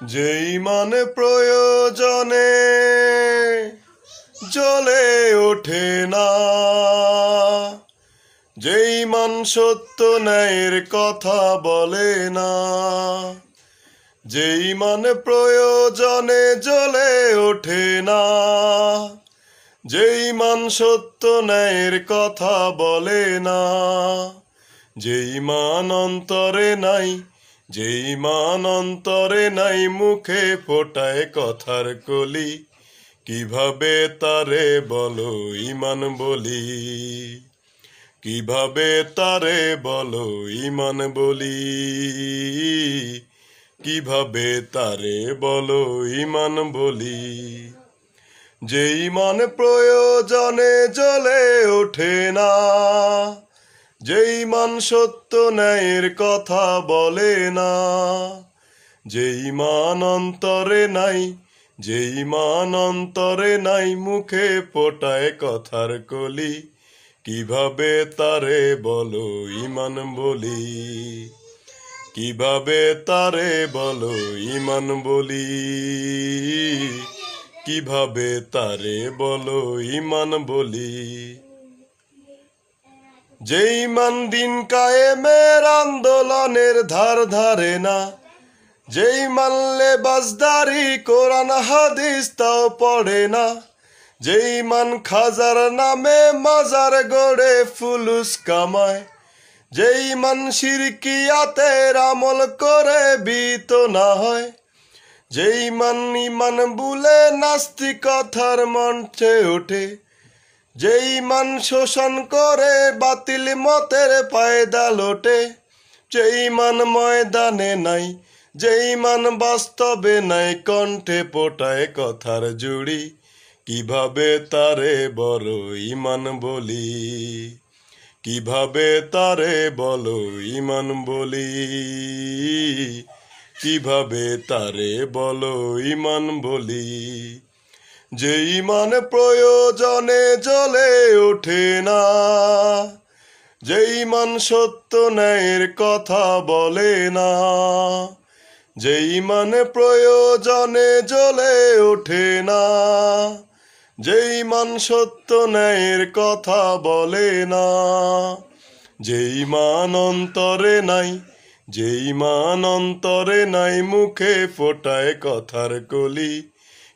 যেই মানে প্রয়োজনে জ্বলে ওঠে না, যেই মান সত্য ন্যায়ের কথা বলে না, যেই মানে প্রয়োজনে জ্বলে ওঠে না, যেই মান সত্য ন্যায়ের কথা বলে না, যেই মান অন্তরে নাই যেই মান অন্তরে নাই মুখে ফোটায় কথার কলি, কীভাবে তারে বলো ইমান বলি? কীভাবে তারে বলো ইমান বলি? কীভাবে তারে বলো ইমান বলি? যেই মান প্রয়োজনে জ্বলে ওঠে না যেই মান সত্য ন্যায়ের কথা বলে না, যেই মান অন্তরে নাই, যেই মান অন্তরে নাই, মুখে ফোটায় কথার কলি, কীভাবে তারে বলো ইমান বলি? কীভাবে তারে বলো ইমান বলি? কীভাবে তারে বলো ইমান বলি? যেই মান দিন কায়েমের আন্দোলনের ধার ধারে না, যেই মানলে বাজদারি, কোরআন, হাদিস তাও পড়ে না, যেই মান খাজার নামে মাজার গড়ে ফুলুস কামায়, যেই মান শিরকিয়াতের আমল করে বিত না হয়, যেই মান ইমান বুলে নাস্তিকতার মঞ্চে ওঠে যেই মান শোষণ করে বাতিল মতের পায়দা লোটে, যেই মান ময়দানে নাই, যেই মান বাস্তবে নাই, কণ্ঠে পোটায় কথার জুড়ি, কীভাবে তারে বড় ইমান বলি? কীভাবে তারে বলো ইমান বলি? কীভাবে তারে বলো ইমান বলি? যে ইমান প্রয়োজনে জ্বলে ওঠে না যে ইমান সত্য ন্যায়ের কথা বলে না যে ইমান প্রয়োজনে জ্বলে ওঠে না যে ইমান সত্য ন্যায়ের কথা বলে না যে ইমান অন্তরে নাই যে ইমান অন্তরে নাই মুখে ফোটায় কথার কলি